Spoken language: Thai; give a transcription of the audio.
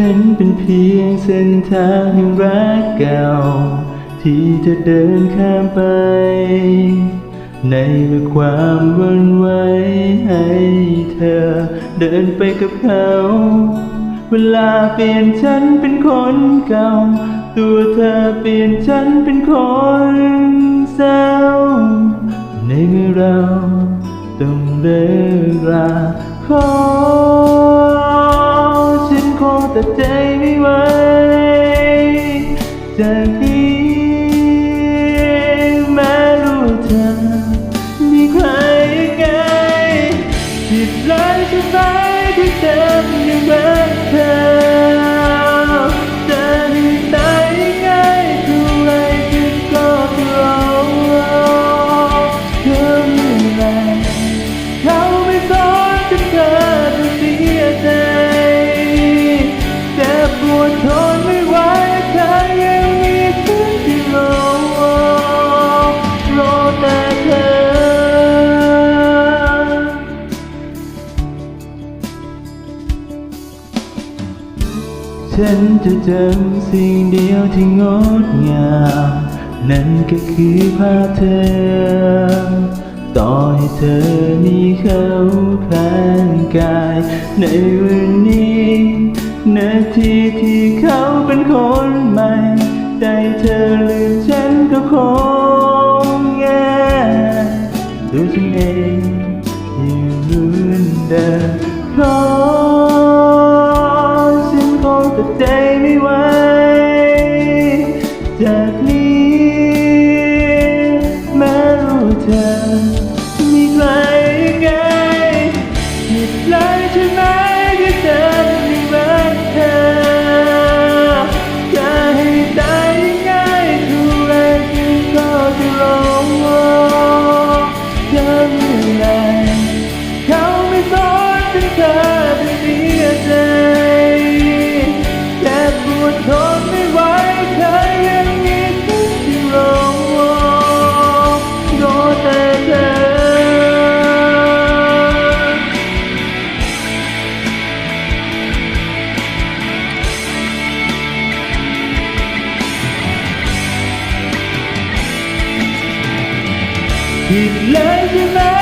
ฉันเป็นเพียงเส้นทางแห่งรักเก่า ที่เธอเดินข้ามไป ในเมื่อความหวันไหวให้เธอ เดินไปกับเขา เวลาเปลี่ยนฉันเป็นคนเก่า ตัวเธอเปลี่ยนฉันเป็นคนเศร้า ในเมื่อเราต้องเลิกราขอ ตัดใจไม่ไหวจากนี้แม้รู้เธอมีใครไกลผิดแล้วใช่ไปที่เธอ ฉันจะจำสิ่งเดียวที่งดงาม นั่นก็คือภาพเธอ ต่อให้เธอมีเขาข้างกาย ในวันนี้นาทีที่เขาเป็นคนใหม่ ใจเธอลืมฉันก็คงแย่ตัวฉันเอง ผิดเ